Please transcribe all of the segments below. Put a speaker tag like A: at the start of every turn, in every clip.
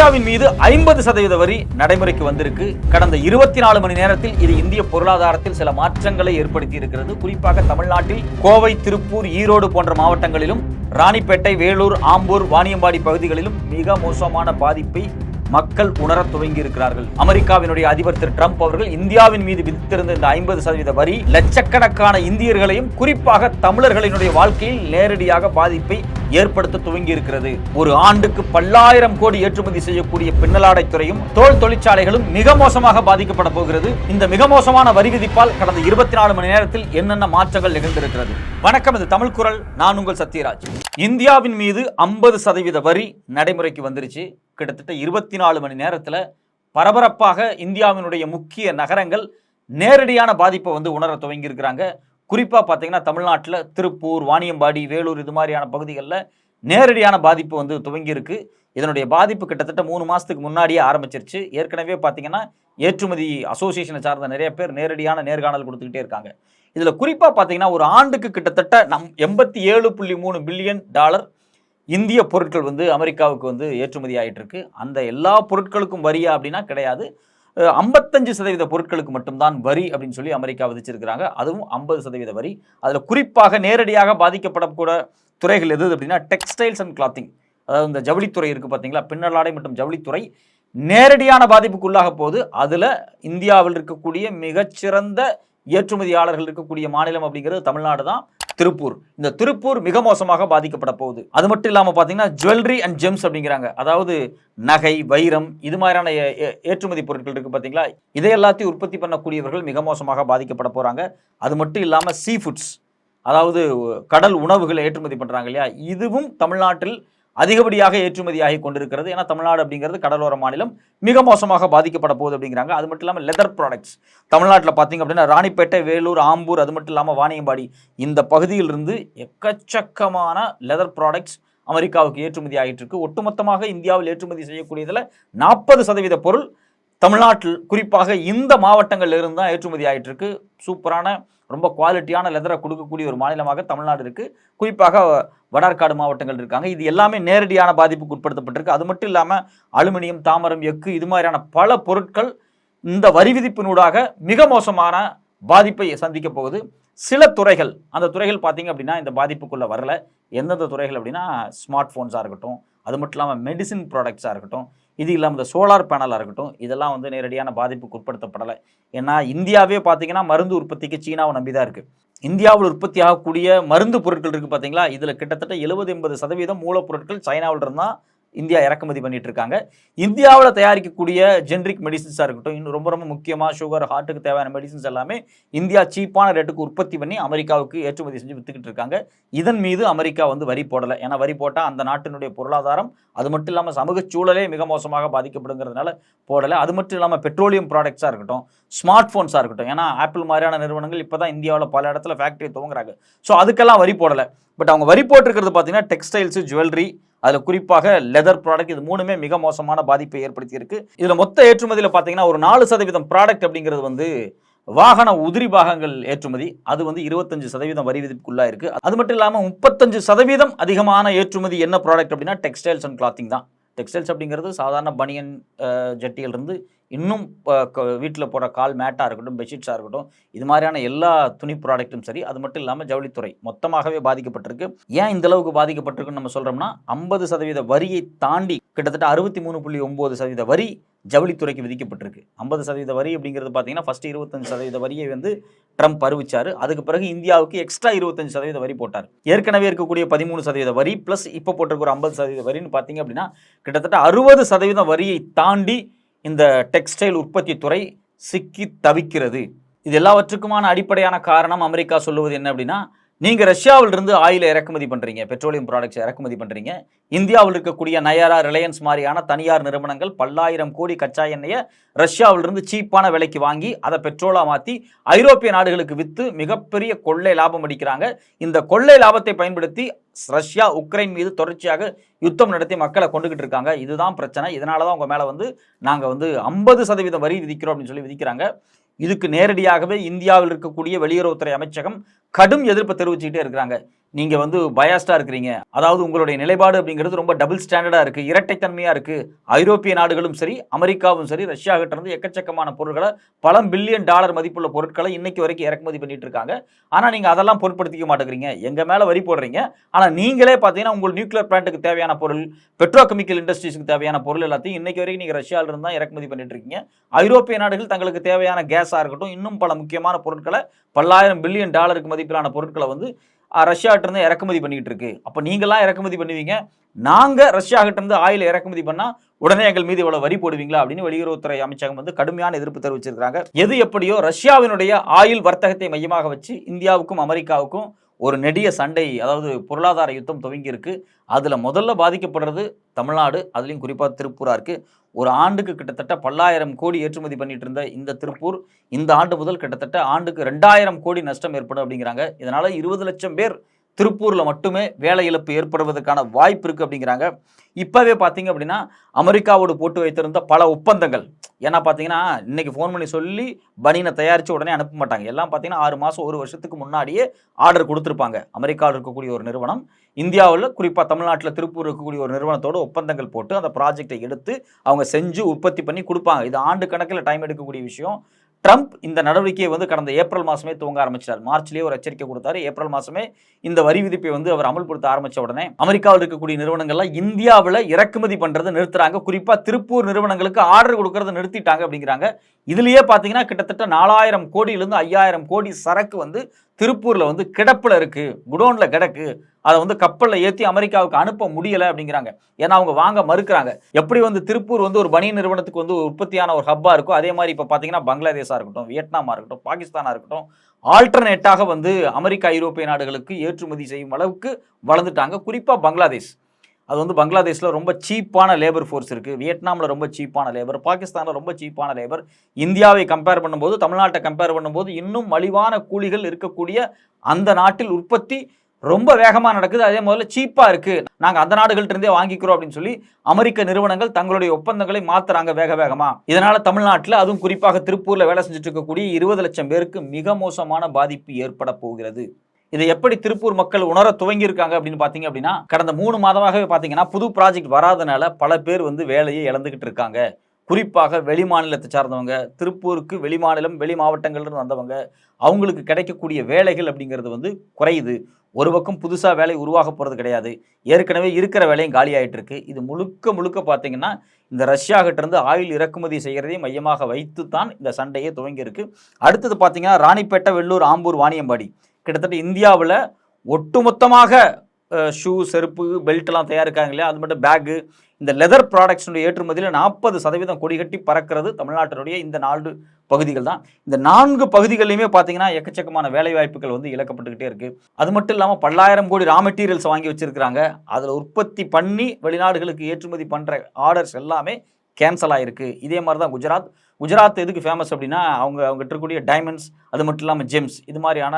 A: இந்தியாவின் மீது ஐம்பது சதவீத வரி நடைமுறைக்கு வந்திருக்கு. கடந்த இருபத்தி நாலு மணி நேரத்தில் இது இந்திய பொருளாதாரத்தில் சில மாற்றங்களை ஏற்படுத்தி இருக்கிறது. குறிப்பாக தமிழ்நாட்டில் கோவை திருப்பூர் ஈரோடு போன்ற மாவட்டங்களிலும் ராணிப்பேட்டை வேலூர் ஆம்பூர் வாணியம்பாடி பகுதிகளிலும் மிக மோசமான பாதிப்பை மக்கள் உணரத் துவங்கி இருக்கிறார்கள். அமெரிக்காவினுடைய அதிபர் திரு ட்ரம்ப் அவர்கள் இந்தியாவின் மீது விதித்திருந்த இந்த ஐம்பது சதவீத வரி லட்சக்கணக்கான இந்தியர்களையும் குறிப்பாக தமிழர்களினுடைய வாழ்க்கையில் நேரடியாக பாதிப்பை ஏற்படுத்த துவங்கி இருக்கிறது ஒரு ஆண்டுக்கு பல்லாயிரம் கோடி ஏற்றுமதி செய்யக்கூடிய பின்னலாடை துறையும் தோல் தொழிற்சாலைகளும் மிக மோசமாக பாதிக்கப்பட போகிறது. இந்த மிக மோசமான வரி விதிப்பால் கடந்த இருபத்தி நாலு மணி நேரத்தில் என்னென்ன மாற்றங்கள் நிகழ்ந்திருக்கிறது? வணக்கம் இது தமிழ் குரல். நான் உங்கள் சத்யராஜ். இந்தியாவின் மீது ஐம்பது சதவீத வரி நடைமுறைக்கு வந்துருச்சு. கிட்டத்தட்ட இருபத்தி நாலு மணி நேரத்தில் பரபரப்பாக இந்தியாவினுடைய முக்கிய நகரங்கள் நேரடியான பாதிப்பை வந்து உணர துவங்கியிருக்கிறாங்க. குறிப்பாக பார்த்தீங்கன்னா தமிழ்நாட்டில் திருப்பூர் வாணியம்பாடி வேலூர் இது மாதிரியான பகுதிகளில் நேரடியான பாதிப்பு வந்து துவங்கியிருக்கு இதனுடைய பாதிப்பு கிட்டத்தட்ட மூணு மாதத்துக்கு முன்னாடியே ஆரம்பிச்சிருச்சு. ஏற்கனவே பார்த்தீங்கன்னா ஏற்றுமதி அசோசியேஷனை சார்ந்த நிறைய பேர் நேரடியான நேர்காணல் கொடுத்துக்கிட்டே இருக்காங்க. இதில் குறிப்பாக பார்த்தீங்கன்னா ஒரு ஆண்டுக்கு கிட்டத்தட்ட நம் எண்பத்தி ஏழு புள்ளி மூணு பில்லியன் டாலர் இந்திய பொருட்கள் வந்து அமெரிக்காவுக்கு வந்து ஏற்றுமதி ஆகிட்டு இருக்கு. அந்த எல்லா பொருட்களுக்கும் வரியா அப்படின்னா கிடையாது. ஐம்பத்தஞ்சு சதவீத பொருட்களுக்கு மட்டும்தான் வரி அப்படின்னு சொல்லி அமெரிக்கா விதிச்சிருக்கிறாங்க. அதுவும் ஐம்பது சதவீத வரி. அதில் குறிப்பாக நேரடியாக பாதிக்கப்படக்கூட துறைகள் எது அப்படின்னா டெக்ஸ்டைல்ஸ் அண்ட் கிளாத்திங் அதாவது இந்த ஜவுளித்துறை இருக்குது பார்த்தீங்களா பின்னலாடை மற்றும் ஜவுளித்துறை. நேரடியான பாதிப்புக்குள்ளாக போது அதில் இந்தியாவில் இருக்கக்கூடிய மிகச்சிறந்த ஏற்றுமதியாளர்கள் இருக்கக்கூடிய மாநிலம் அப்படிங்கிறது தமிழ்நாடு தான். திருப்பூர். இந்த திருப்பூர் மிக மோசமாக பாதிக்கப்பட போகுது. அது மட்டும் இல்லாமல் பார்த்தீங்கன்னா ஜுவல்லரி அண்ட் ஜெம்ஸ் அப்படிங்கிறாங்க. அதாவது நகை வைரம் இது மாதிரியான ஏ- ஏ- ஏற்றுமதி பொருட்கள் இருக்குது பார்த்தீங்களா இதை எல்லாத்தையும் உற்பத்தி பண்ணக்கூடியவர்கள் மிக மோசமாக பாதிக்கப்பட போகிறாங்க அது மட்டும் இல்லாமல் சீ ஃபுட்ஸ் அதாவது கடல் உணவுகளை ஏற்றுமதி பண்ணுறாங்க இல்லையா? இதுவும் தமிழ்நாட்டில் அதிகப்படியாக ஏற்றுமதியாகி கொண்டிருக்கிறது. ஏன்னா தமிழ்நாடு அப்படிங்கிறது கடலோர மாநிலம் மிக மோசமாக பாதிக்கப்பட போகுது அப்படிங்கிறாங்க. அது மட்டும் இல்லாமல் லெதர் ப்ராடக்ட்ஸ் தமிழ்நாட்டில் பார்த்தீங்க அப்படின்னா ராணிப்பேட்டை வேலூர் ஆம்பூர் அது மட்டும் இல்லாமல் வாணியம்பாடி இந்த பகுதியிலிருந்து எக்கச்சக்கமான லெதர் ப்ராடக்ட்ஸ் அமெரிக்காவுக்கு ஏற்றுமதி ஆகிட்டு இருக்கு. ஒட்டுமொத்தமாக இந்தியாவில் ஏற்றுமதி செய்யக்கூடியதில் நாற்பது சதவீத பொருள் தமிழ்நாட்டில் குறிப்பாக இந்த மாவட்டங்கள்ல இருந்து தான் ஏற்றுமதி ஆகிட்டு இருக்கு சூப்பரான ரொம்ப குவாலிட்டியான லெதரை கொடுக்கக்கூடிய ஒரு மாநிலமாக தமிழ்நாடு இருக்கு. குறிப்பாக வடார்காடு மாவட்டங்கள் இருக்காங்க. இது எல்லாமே நேரடியான பாதிப்புக்கு உட்படுத்தப்பட்டிருக்கு. அது மட்டும் இல்லாமல் அலுமினியம் தாமரம் எஃகு இது மாதிரியான பல பொருட்கள் இந்த வரி விதிப்பினூடாக மிக மோசமான பாதிப்பை சந்திக்க போகுது. சில துறைகள் அந்த துறைகள் பார்த்தீங்க அப்படின்னா இந்த பாதிப்புக்குள்ளே வரல. எந்தெந்த துறைகள் அப்படின்னா ஸ்மார்ட் ஃபோன்ஸாக இருக்கட்டும் அது மட்டும் இல்லாமல் மெடிசின் ப்ராடக்ட்ஸாக இருக்கட்டும் இது இல்லாமல் இந்த சோலார் பேனலாக இருக்கட்டும் இதெல்லாம் வந்து நேரடியான பாதிப்புக்கு உட்படுத்தப்படலை. ஏன்னா இந்தியாவே பார்த்தீங்கன்னா மருந்து உற்பத்திக்கு சீனாவை நம்பி தான் இருக்குது இந்தியாவில் உற்பத்தி ஆகக்கூடிய மருந்து பொருட்கள் இருக்குது பார்த்தீங்களா இதில் கிட்டத்தட்ட எழுபது எண்பது சதவீதம் மூலப்பொருட்கள் சைனாவில் இருந்தால் இந்தியா இறக்குமதி பண்ணிட்டு இருக்காங்க இந்தியாவில் தயாரிக்கக்கூடிய ஜென்ரிக் மெடிசின்ஸாக இருக்கட்டும் இன்னும் ரொம்ப ரொம்ப முக்கியமாக சுகர் ஹார்ட்டுக்கு தேவையான மெடிசின்ஸ் எல்லாமே இந்தியா சீப்பான ரேட்டுக்கு உற்பத்தி பண்ணி அமெரிக்காவுக்கு ஏற்றுமதி செஞ்சு வித்துக்கிட்டு இருக்காங்க. இதன் மீது அமெரிக்கா வந்து வரி போடலை. ஏன்னா வரி போட்டால் அந்த நாட்டினுடைய பொருளாதாரம் அது மட்டும் இல்லாமல் சமூக சூழலே மிக மோசமாக பாதிக்கப்படுங்கிறதுனால போடலை. அது மட்டும் இல்லாமல் பெட்ரோலியம் ப்ராடக்ட்ஸாக இருக்கட்டும் ஸ்மார்ட் ஃபோன்ஸாக இருக்கட்டும். ஏன்னா ஆப்பிள் மாதிரியான நிறுவனங்கள் இப்போ தான் இந்தியாவில் பல இடத்துல ஃபேக்ட்ரி துவங்குறாங்க. ஸோ அதுக்கெல்லாம் வரி போடலை. பட் அவங்க வரி போட்டிருக்கிறது பார்த்தீங்கன்னா டெக்ஸ்டைல்ஸு ஜுவல்லரி அதில் குறிப்பாக லெதர் ப்ராடக்ட் இது மூணுமே மிக மோசமான பாதிப்பை ஏற்படுத்தியிருக்கு. இதில் மொத்த ஏற்றுமதியில் பார்த்தீங்கன்னா ஒரு நாலு சதவீதம் ப்ராடக்ட் அப்படிங்கிறது வந்து வாகன உதிரி பாகங்கள் ஏற்றுமதி. அது வந்து இருபத்தஞ்சு சதவீதம் வரி விதிப்புக்குள்ளாக இருக்கு அது மட்டும் இல்லாமல் முப்பத்தஞ்சு சதவீதம் அதிகமான ஏற்றுமதி என்ன ப்ராடக்ட் அப்படின்னா டெக்ஸ்டைல்ஸ் அண்ட் கிளாத்திங் தான். டெக்ஸ்டைல்ஸ் அப்படிங்கிறது சாதாரண பனியன் ஜட்டியிலிருந்து இருந்து இன்னும் வீட்டில் போகிற கால் மேட்டாக இருக்கட்டும் பெட்ஷீட்ஸாக இருக்கட்டும் இது மாதிரியான எல்லா துணி ப்ராடக்ட்டும் சரி அது மட்டும் இல்லாமல் ஜவுளித்துறை மொத்தமாகவே பாதிக்கப்பட்டிருக்கு. ஏன் இந்த அளவுக்கு பாதிக்கப்பட்டிருக்குன்னு நம்ம சொல்கிறோம்னா ஐம்பது சதவீத வரியை தாண்டி கிட்டத்தட்ட அறுபத்தி மூணு புள்ளி ஒம்பது சதவீத வரி ஜவுளித்துறைக்கு விதிக்கப்பட்டிருக்கு. ஐம்பது சதவீத வரி அப்படிங்கிறது பார்த்தீங்கன்னா ஃபர்ஸ்ட் இருபத்தஞ்சு சதவீத வரியை வந்து ட்ரம்ப் அறிவிச்சாரு அதுக்கு பிறகு இந்தியாவுக்கு எக்ஸ்ட்ரா இருபத்தஞ்சு சதவீத வரி போட்டார். ஏற்கனவே இருக்கக்கூடிய பதிமூணு சதவீத வரி ப்ளஸ் இப்போ போட்டிருக்கிற ஐம்பது சதவீத வரின்னு பார்த்தீங்க அப்படின்னா கிட்டத்தட்ட அறுபது சதவீதம் வரியை தாண்டி இந்த டெக்ஸ்டைல் உற்பத்தி துறை சிக்கி தவிக்கிறது. இது எல்லாவற்றுக்குமான அடிப்படையான காரணம் அமெரிக்கா சொல்லுவது என்ன அப்படின்னா நீங்கள் ரஷ்யாவிலிருந்து ஆயிலை இறக்குமதி பண்ணுறீங்க பெட்ரோலியம் ப்ராடக்ட்ஸ் இறக்குமதி பண்ணுறீங்க இந்தியாவில் இருக்கக்கூடிய நயாரா ரிலையன்ஸ் மாதிரியான தனியார் நிறுவனங்கள் பல்லாயிரம் கோடி கச்சா எண்ணெயை ரஷ்யாவிலிருந்து சீப்பான விலைக்கு வாங்கி அதை பெட்ரோலாக மாற்றி ஐரோப்பிய நாடுகளுக்கு விற்று மிகப்பெரிய கொள்ளை லாபம் அடிக்கிறாங்க. இந்த கொள்ளை லாபத்தை பயன்படுத்தி ரஷ்யா உக்ரைன் மீது தொடர்ச்சியாக யுத்தம் நடத்தி மக்களை கொண்டுகிட்டு இருக்காங்க. இதுதான் பிரச்சனை. இதனால தான் உங்கள் மேலே வந்து நாங்கள் வந்து ஐம்பது சதவீதம் வரி விதிக்கிறோம் அப்படின்னு சொல்லி விதிக்கிறாங்க. இதுக்கு நேரடியாகவே இந்தியாவில் இருக்கக்கூடிய வெளியுறவுத்துறை அமைச்சகம் கடும் எதிர்ப்பு தெரிவிச்சுக்கிட்டே இருக்கிறாங்க. நீங்க வந்து பயாஸ்டா இருக்கிறீங்க. அதாவது உங்களுடைய நிலைப்பாடு அப்படிங்கிறது ரொம்ப டபுள் ஸ்டாண்டர்டா இருக்கு. இரட்டைத்தன்மையா இருக்கு. ஐரோப்பிய நாடுகளும் சரி அமெரிக்காவும் சரி ரஷ்யா கிட்ட இருந்து எக்கச்சக்கமான பொருட்களை பல பில்லியன் டாலர் மதிப்புள்ள பொருட்களை இன்னைக்கு வரைக்கும் இறக்குமதி பண்ணிட்டு இருக்காங்க. ஆனா நீங்க அதெல்லாம் பொருட்படுத்திக்க மாட்டேங்கிறீங்க. எங்க மேல வரி போடுறீங்க. ஆனா நீங்களே பாத்தீங்கன்னா உங்கள் நியூக்ளியர் பிளான்ட்டுக்கு தேவையான பொருள் பெட்ரோகெமிக்கல் இண்டஸ்ட்ரீஸ்க்கு தேவையான பொருள் எல்லாத்தையும் இன்னைக்கு வரைக்கும் நீங்க ரஷ்யாவிலிருந்து தான் இறக்குமதி பண்ணிட்டு இருக்கீங்க. ஐரோப்பிய நாடுகள் தங்களுக்கு தேவையான கேஸா இருக்கட்டும் இன்னும் பல முக்கியமான பொருட்களை பல்லாயிரம் பில்லியன் டாலருக்கு மதிப்பிலான பொருட்களை வந்து ரஷ்யாகிட்டேருந்து இறக்குமதி பண்ணிக்கிட்டு இருக்கு. அப்போ நீங்களாம் இறக்குமதி பண்ணுவீங்க. நாங்கள் ரஷ்யா ஆயில் இறக்குமதி பண்ணால் உடனே எங்கள் மீது இவ்வளவு வரி போடுவீங்களா அப்படின்னு வெளியுறவுத்துறை அமைச்சகம் வந்து கடுமையான எதிர்ப்பு தெரிவிச்சிருக்காங்க எது எப்படியோ ரஷ்யாவினுடைய ஆயில் வர்த்தகத்தை மையமாக வச்சு இந்தியாவுக்கும் அமெரிக்காவுக்கும் ஒரு நெடிய சண்டை அதாவது பொருளாதார யுத்தம் துவங்கி இருக்கு. அதுல முதல்ல பாதிக்கப்படுறது தமிழ்நாடு அதுலயும் குறிப்பாக திருப்பூரா இருக்கு. ஒரு ஆண்டுக்கு கிட்டத்தட்ட பல்லாயிரம் கோடி ஏற்றுமதி பண்ணிட்டு இருந்த இந்த திருப்பூர் இந்த ஆண்டு முதல் கிட்டத்தட்ட ஆண்டுக்கு ரெண்டாயிரம் கோடி நஷ்டம் ஏற்படும் அப்படிங்கிறாங்க. இதனால இருபது லட்சம் பேர் திருப்பூரில் மட்டுமே வேலை இழப்பு ஏற்படுவதற்கான வாய்ப்பு இருக்குது அப்படிங்கிறாங்க. இப்போவே பார்த்தீங்க அப்படின்னா அமெரிக்காவோடு போட்டு வைத்திருந்த பல ஒப்பந்தங்கள். ஏன்னா பார்த்தீங்கன்னா இன்றைக்கி ஃபோன் பண்ணி சொல்லி பனியனை தயாரித்து உடனே அனுப்ப மாட்டாங்க. எல்லாம் பார்த்தீங்கன்னா ஆறு மாதம் ஒரு வருஷத்துக்கு முன்னாடியே ஆர்டர் கொடுத்துருப்பாங்க. அமெரிக்காவில் இருக்கக்கூடிய ஒரு நிறுவனம். இந்தியாவில் குறிப்பாக தமிழ்நாட்டில் திருப்பூர் இருக்கக்கூடிய ஒரு நிறுவனத்தோடு ஒப்பந்தங்கள் போட்டு அந்த ப்ராஜெக்டை எடுத்து அவங்க செஞ்சு உற்பத்தி பண்ணி கொடுப்பாங்க. இது ஆண்டு கணக்கில் டைம் எடுக்கக்கூடிய விஷயம். ட்ரம்ப் இந்த நடவடிக்கையை வந்து கடந்த ஏப்ரல் மாதமே துவங்க ஆரம்பிச்சார் மார்ச்லேயே ஒரு எச்சரிக்கை கொடுத்தாரு. ஏப்ரல் மாசமே இந்த வரி விதிப்பை வந்து அவர் அமல்படுத்த ஆரம்பித்த உடனே அமெரிக்காவில் இருக்கக்கூடிய நிறுவனங்கள்லாம் இந்தியாவில் இறக்குமதி பண்ணுறதை நிறுத்துறாங்க. குறிப்பாக திருப்பூர் நிறுவனங்களுக்கு ஆர்டர் கொடுக்கறத நிறுத்திட்டாங்க அப்படிங்கிறாங்க. இதுலயே பார்த்தீங்கன்னா கிட்டத்தட்ட நாலாயிரம் கோடியிலிருந்து ஐயாயிரம் கோடி சரக்கு வந்து திருப்பூரில் வந்து கிடப்பில் இருக்குது குடோனில் கிடக்கு. அதை வந்து கப்பலில் ஏற்றி அமெரிக்காவுக்கு அனுப்ப முடியலை அப்படிங்கிறாங்க. ஏன்னா அவங்க வாங்க மறுக்கிறாங்க. எப்படி வந்து திருப்பூர் வந்து ஒரு பனியன் நிறுவனத்துக்கு வந்து உற்பத்தியான ஒரு ஹப்பாக இருக்கோ அதே மாதிரி இப்போ பார்த்தீங்கன்னா பங்களாதேஷாக இருக்கட்டும் வியட்நாமாக இருக்கட்டும் பாகிஸ்தானாக இருக்கட்டும் ஆல்டர்னேட்டாக வந்து அமெரிக்கா ஐரோப்பிய நாடுகளுக்கு ஏற்றுமதி செய்யும் அளவுக்கு வளர்ந்துட்டாங்க. குறிப்பாக பங்களாதேஷ். அது வந்து பங்களாதேஷில் ரொம்ப சீப்பான லேபர் ஃபோர்ஸ் இருக்குது வியட்நாமில் ரொம்ப சீப்பான லேபர் பாகிஸ்தானில் ரொம்ப சீப்பான லேபர் இந்தியாவை கம்பேர் பண்ணும்போது தமிழ்நாட்டை கம்பேர் பண்ணும்போது இன்னும் மலிவான கூலிகள் இருக்கக்கூடிய அந்த நாட்டில் உற்பத்தி ரொம்ப வேகமாக நடக்குது. அதே முதல்ல சீப்பாக இருக்குது நாங்கள் அந்த நாடுகள்ட்டிருந்தே வாங்கிக்கிறோம் அப்படின்னு சொல்லி அமெரிக்க நிறுவனங்கள் தங்களுடைய ஒப்பந்தங்களை மாற்றுறாங்க வேக வேகமாக இதனால் தமிழ்நாட்டில் அதுவும் குறிப்பாக திருப்பூரில் வேலை செஞ்சுட்டு இருக்கக்கூடிய இருபது லட்சம் பேருக்கு மிக மோசமான பாதிப்பு ஏற்பட போகிறது. இதை எப்படி திருப்பூர் மக்கள் உணர துவங்கியிருக்காங்க அப்படின்னு பார்த்தீங்க அப்படின்னா கடந்த மூணு மாதமாகவே பார்த்தீங்கன்னா புது ப்ராஜெக்ட் வராதனால பல பேர் வந்து வேலையை இழந்துகிட்டு இருக்காங்க. குறிப்பாக வெளி மாநிலத்தை சார்ந்தவங்க திருப்பூருக்கு வெளி மாநிலம் வெளி மாவட்டங்கள்னு வந்தவங்க அவங்களுக்கு கிடைக்கக்கூடிய வேலைகள் அப்படிங்கிறது வந்து குறையுது. ஒரு பக்கம் புதுசாக வேலை உருவாக போகிறது கிடையாது. ஏற்கனவே இருக்கிற வேலையும் காலி இருக்கு. இது முழுக்க முழுக்க பார்த்தீங்கன்னா இந்த ரஷ்யாகிட்டேருந்து ஆயில் இறக்குமதி செய்கிறதையும் மையமாக வைத்து தான் இந்த சண்டையே துவங்கியிருக்கு. அடுத்தது பார்த்தீங்கன்னா ராணிப்பேட்டை வெள்ளூர் ஆம்பூர் வாணியம்பாடி. கிட்டத்தட்ட இந்தியாவில் ஒட்டுமொத்தமாக ஷூ செருப்பு பெல்ட் எல்லாம் தயாரிக்காங்க இல்லையா? அது மட்டும் பேக்கு இந்த லெதர் ப்ராடக்ட்ஸுடைய ஏற்றுமதியில் நாற்பது சதவீதம் கொடி கட்டி பறக்கிறது தமிழ்நாட்டினுடைய இந்த நான்கு பகுதிகள் தான். இந்த நான்கு பகுதிகளிலுமே பார்த்தீங்கன்னா எக்கச்சக்கமான வேலைவாய்ப்புகள் வந்து இழக்கப்பட்டுக்கிட்டே இருக்குது அது மட்டும் இல்லாமல் பல்லாயிரம் கோடி ரா மெட்டீரியல்ஸ் வாங்கி வச்சுருக்கிறாங்க. அதில் உற்பத்தி பண்ணி வெளிநாடுகளுக்கு ஏற்றுமதி பண்ணுற ஆர்டர்ஸ் எல்லாமே கேன்சல் ஆகிருக்கு இதே மாதிரி தான் குஜராத் குஜராத் எதுக்கு ஃபேமஸ் அப்படின்னா அவங்க அவங்க இருக்கக்கூடிய டைமண்ட்ஸ் அது மட்டும் இல்லாமல் ஜெம்ஸ் இது மாதிரியான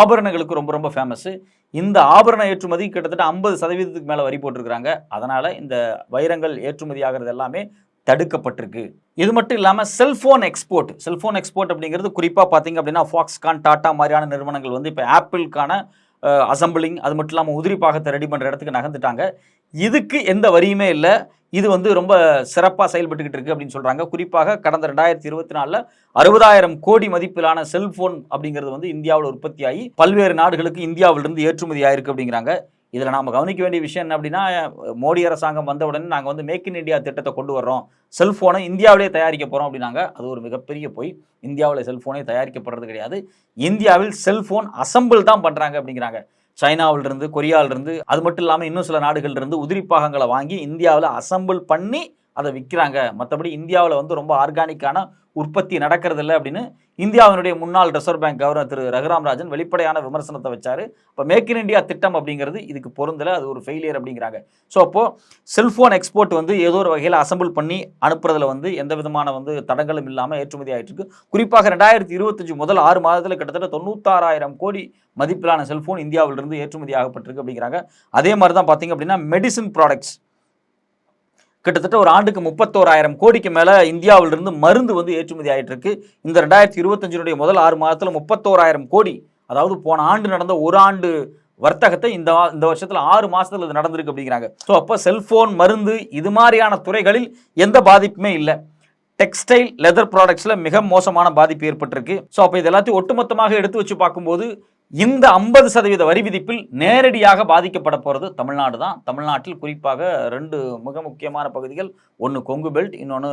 A: ஆபரணங்களுக்கு ரொம்ப ரொம்ப ஃபேமஸ்ஸு இந்த ஆபரண ஏற்றுமதி கிட்டத்தட்ட ஐம்பது சதவீதத்துக்கு மேலே வரி போட்டிருக்கிறாங்க. அதனால் இந்த வைரங்கள் ஏற்றுமதி ஆகிறது எல்லாமே தடுக்கப்பட்டிருக்கு. இது மட்டும் இல்லாமல் செல்ஃபோன் எக்ஸ்போர்ட் செல்ஃபோன் எக்ஸ்போர்ட் அப்படிங்கிறது குறிப்பாக பார்த்தீங்க அப்படின்னா ஃபாக்ஸ்கான் டாட்டா மாதிரியான நிறுவனங்கள் வந்து இப்போ ஆப்பிளுக்கான அசம்பிளிங் அது மட்டும் இல்லாமல் உதிரி பாகத்தை ரெடி பண்ணுற இடத்துக்கு நகர்ந்துட்டாங்க. இதுக்கு எந்த வரியுமே இல்லை. இது வந்து ரொம்ப சிறப்பாக செயல்பட்டுக்கிட்டு இருக்கு அப்படின்னு சொல்கிறாங்க குறிப்பாக கடந்த ரெண்டாயிரத்தி இருபத்தி நாலில் அறுபதாயிரம் கோடி மதிப்பிலான செல்ஃபோன் அப்படிங்கிறது வந்து இந்தியாவில் உற்பத்தியாகி பல்வேறு நாடுகளுக்கு இந்தியாவிலிருந்து ஏற்றுமதி ஆயிருக்கு அப்படிங்கிறாங்க. இதில் நாம் கவனிக்க வேண்டிய விஷயம் என்ன அப்படின்னா மோடி அரசாங்கம் வந்த உடனே நாங்கள் வந்து மேக் இன் இண்டியா திட்டத்தை கொண்டு வர்றோம். செல்ஃபோனை இந்தியாவிலே தயாரிக்க போகிறோம் அப்படின்னாங்க. அது ஒரு மிகப்பெரிய பொய். இந்தியாவில் செல்ஃபோனே தயாரிக்கப்படுறது கிடையாது. இந்தியாவில் செல்ஃபோன் அசம்பிள் தான் பண்ணுறாங்க அப்படிங்கிறாங்க. சைனாவிலிருந்து கொரியாவிலிருந்து அது மட்டும் இல்லாமல் இன்னும் சில நாடுகள்லேருந்து உதிரி பாகங்களை வாங்கி இந்தியாவில் அசம்பிள் பண்ணி அதை விற்கிறாங்க மற்றபடி இந்தியாவில் வந்து ரொம்ப ஆர்கானிக்கான உற்பத்தி நடக்கிறது இல்லை அப்படின்னு இந்தியாவினுடைய முன்னாள் ரிசர்வ் பேங்க் கவர்னர் திரு ரகுராம் ராஜன் வெளிப்படையான விமர்சனத்தை வச்சாரு. இப்போ மேக் இன் இந்தியா திட்டம் அப்படிங்கிறது இதுக்கு பொருந்தலை அது ஒரு ஃபெயிலியர் அப்படிங்கிறாங்க. ஸோ அப்போது செல்ஃபோன் எக்ஸ்போர்ட் வந்து ஏதோ ஒரு வகையில் அசம்பிள் பண்ணி அனுப்புறதுல வந்து எந்த விதமான வந்து தடங்களும் இல்லாமல் ஏற்றுமதி ஆகிட்டு இருக்கு. குறிப்பாக ரெண்டாயிரத்தி இருபத்தஞ்சு முதல் ஆறு மாதத்தில் கிட்டத்தட்ட தொண்ணூத்தாறாயிரம் கோடி மதிப்பிலான செல்ஃபோன் இந்தியாவிலிருந்து ஏற்றுமதி ஆகப்பட்டிருக்கு அப்படிங்கிறாங்க. அதே மாதிரி தான் பார்த்தீங்க அப்படின்னா மெடிசின் ப்ராடக்ட்ஸ் கிட்டத்தட்ட ஒரு ஆண்டுக்கு முப்பத்தோராயிரம் கோடிக்கு மேலே இந்தியாவிலிருந்து மருந்து வந்து ஏற்றுமதி ஆகிட்டு இருக்கு இந்த ரெண்டாயிரத்தி இருபத்தஞ்சினுடைய முதல் ஆறு மாதத்துல முப்பத்தோராயிரம் கோடி அதாவது போன ஆண்டு நடந்த ஒரு ஆண்டு வர்த்தகத்தை இந்த வா- இந்த வருஷத்தில் ஆறு மாதத்தில் இது நடந்திருக்கு அப்படிங்கிறாங்க. ஸோ அப்போ செல்ஃபோன் மருந்து இது மாதிரியான துறைகளில் எந்த பாதிப்புமே இல்லை. டெக்ஸ்டைல் லெதர் ப்ராடக்ட்ஸில் மிக மோசமான பாதிப்பு ஏற்பட்டிருக்கு. ஸோ அப்போ இது எல்லாத்தையும் ஒட்டுமொத்தமாக எடுத்து வச்சு பார்க்கும்போது இந்த ஐம்பது சதவீத வரி விதிப்பில் நேரடியாக பாதிக்கப்பட போகிறது தமிழ்நாடு தான். தமிழ்நாட்டில் குறிப்பாக ரெண்டு மிக முக்கியமான பகுதிகள் ஒன்று கொங்கு பெல்ட் இன்னொன்று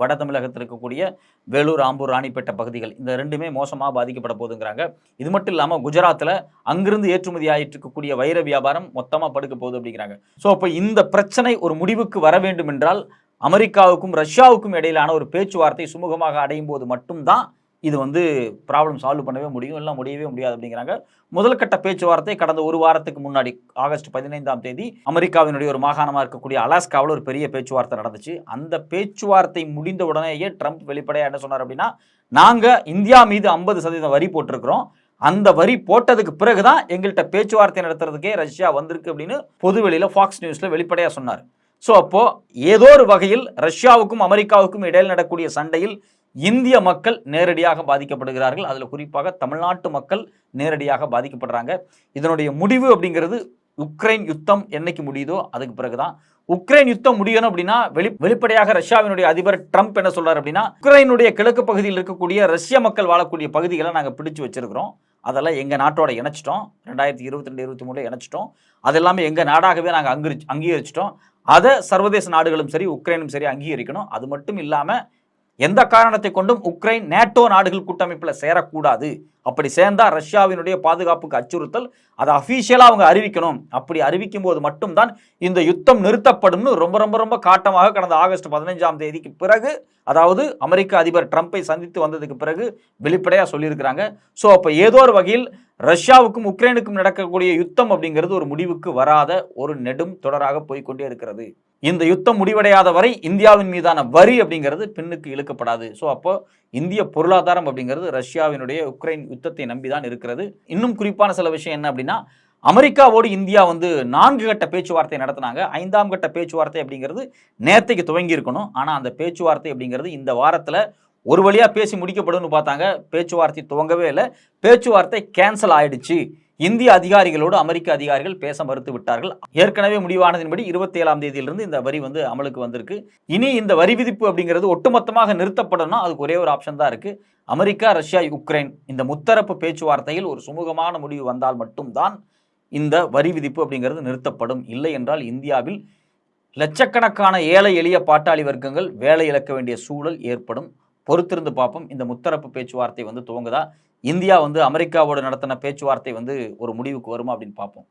A: வட தமிழகத்தில் இருக்கக்கூடிய வேலூர் ஆம்பூர் ராணிப்பேட்டை பகுதிகள். இந்த ரெண்டுமே மோசமாக பாதிக்கப்பட போகுதுங்கிறாங்க. இது மட்டும் இல்லாமல் குஜராத்தில் அங்கிருந்து ஏற்றுமதி ஆகிட்டு இருக்கக்கூடிய வைர வியாபாரம் மொத்தமாக படுக்க போகுது அப்படிங்கிறாங்க. ஸோ அப்போ இந்த பிரச்சனை ஒரு முடிவுக்கு வர வேண்டும் என்றால் அமெரிக்காவுக்கும் ரஷ்யாவுக்கும் இடையிலான ஒரு பேச்சுவார்த்தை சுமூகமாக அடையும் போது மட்டும்தான் இது வந்து ப்ராப்ளம் சால்வ் பண்ணவே முடியும் இல்லை முடியவே முடியாது அப்படிங்கிறாங்க. முதல் கட்ட பேச்சுவார்த்தை கடந்த ஒரு வாரத்துக்கு முன்னாடி ஆகஸ்ட் பதினைந்தாம் தேதி அமெரிக்காவினுடைய ஒரு மாகாணமாக இருக்கக்கூடிய அலாஸ்காவில் ஒரு பெரிய பேச்சுவார்த்தை நடந்துச்சு. அந்த பேச்சுவார்த்தை முடிந்த உடனேயே ட்ரம்ப் வெளிப்படையாக என்ன சொன்னார் அப்படின்னா நாங்கள் இந்தியா மீது ஐம்பது சதவீதம் வரி போட்டிருக்கிறோம். அந்த வரி போட்டதுக்கு பிறகுதான் எங்கள்கிட்ட பேச்சுவார்த்தை நடத்துறதுக்கே ரஷ்யா வந்திருக்கு அப்படின்னு பொதுவெளியில் ஃபாக்ஸ் நியூஸில் வெளிப்படையாக சொன்னார். ஸோ அப்போது ஏதோ ஒரு வகையில் ரஷ்யாவுக்கும் அமெரிக்காவுக்கும் இடையில் நடக்கக்கூடிய சண்டையில் இந்திய மக்கள் நேரடியாக பாதிக்கப்படுகிறார்கள். அதில் குறிப்பாக தமிழ்நாட்டு மக்கள் நேரடியாக பாதிக்கப்படுறாங்க. இதனுடைய முடிவு அப்படிங்கிறது உக்ரைன் யுத்தம் என்னைக்கு முடியுதோ அதுக்கு பிறகுதான். உக்ரைன் யுத்தம் முடியணும் அப்படின்னா வெளி வெளிப்படையாக ரஷ்யாவினுடைய அதிபர் ட்ரம்ப் என்ன சொல்றாரு அப்படின்னா உக்ரைனுடைய கிழக்கு பகுதியில் இருக்கக்கூடிய ரஷ்ய மக்கள் வாழக்கூடிய பகுதிகளை நாங்கள் பிடிச்சு வச்சிருக்கிறோம். அதெல்லாம் எங்கள் நாட்டோட இணைச்சிட்டோம். ரெண்டாயிரத்தி இருபத்தி ரெண்டு இருபத்தி மூணில் இணைச்சிட்டோம். அது எல்லாமே எங்கள் நாடாகவே நாங்கள் அங்கரி அங்கீகரிச்சிட்டோம். அதை சர்வதேச நாடுகளும் சரி உக்ரைனும் சரி அங்கீகரிக்கணும். அது மட்டும் இல்லாமல் எந்த காரணத்தை கொண்டும் உக்ரைன் நேட்டோ நாடுகள் கூட்டமைப்பில் சேரக்கூடாது. அப்படி சேர்ந்தால் ரஷ்யாவினுடைய பாதுகாப்புக்கு அச்சுறுத்தல். அதை அஃபீஷியலாக அவங்க அறிவிக்கணும். அப்படி அறிவிக்கும் போது மட்டும்தான் இந்த யுத்தம் நிறுத்தப்படும்னு ரொம்ப ரொம்ப ரொம்ப காட்டமாக கடந்த ஆகஸ்ட் பதினைஞ்சாம் தேதிக்கு பிறகு அதாவது அமெரிக்க அதிபர் ட்ரம்ப்பை சந்தித்து வந்ததுக்கு பிறகு வெளிப்படையாக சொல்லியிருக்கிறாங்க. ஸோ அப்போ ஏதோ ஒரு வகையில் ரஷ்யாவுக்கும் உக்ரைனுக்கும் நடக்கக்கூடிய யுத்தம் அப்படிங்கிறது ஒரு முடிவுக்கு வராத ஒரு நெடும் தொடராக போய்க்கொண்டே இருக்கிறது. இந்த யுத்தம் முடிவடையாத வரை இந்தியாவின் மீதான வரி அப்படிங்கிறது பின்னுக்கு இழுக்கப்படாது. ஸோ அப்போ இந்திய பொருளாதாரம் அப்படிங்கிறது ரஷ்யாவினுடைய உக்ரைன் யுத்தத்தை நம்பி தான் இருக்கிறது. இன்னும் குறிப்பான சில விஷயம் என்ன அப்படின்னா அமெரிக்காவோடு இந்தியா வந்து நான்கு கட்ட பேச்சுவார்த்தை நடத்தினாங்க. ஐந்தாம் கட்ட பேச்சுவார்த்தை அப்படிங்கிறது நேரத்தைக்கு துவங்கி இருக்கணும். ஆனால் அந்த பேச்சுவார்த்தை அப்படிங்கிறது இந்த வாரத்தில் ஒரு வழியாக பேசி முடிக்கப்படும்னு பார்த்தாங்க. பேச்சுவார்த்தை துவங்கவே இல்லை. பேச்சுவார்த்தை கேன்சல் ஆயிடுச்சு. இந்திய அதிகாரிகளோடு அமெரிக்க அதிகாரிகள் பேச மறுத்து விட்டார்கள். ஏற்கனவே முடிவானதின்படி இருபத்தி ஏழாம் தேதியிலிருந்து இந்த வரி வந்து அமலுக்கு வந்திருக்கு. இனி இந்த வரி விதிப்பு அப்படிங்கிறது ஒட்டுமொத்தமாக நிறுத்தப்படணும்னா அதுக்கு ஒரே ஒரு ஆப்ஷன் தான் இருக்குது அமெரிக்கா ரஷ்யா உக்ரைன் இந்த முத்தரப்பு பேச்சுவார்த்தையில் ஒரு சுமூகமான முடிவு வந்தால் மட்டும்தான் இந்த வரி விதிப்பு அப்படிங்கிறது நிறுத்தப்படும். இல்லை என்றால் இந்தியாவில் லட்சக்கணக்கான ஏழை எளிய பாட்டாளி வர்க்கங்கள் வேலை இழக்க வேண்டிய சூழல் ஏற்படும். பொறுத்திருந்து பார்ப்போம். இந்த முத்தரப்பு பேச்சுவார்த்தை வந்து துவங்குதா? இந்தியா வந்து அமெரிக்காவோடு நடத்தின பேச்சுவார்த்தை வந்து ஒரு முடிவுக்கு வருமா அப்படின்னு பார்ப்போம்.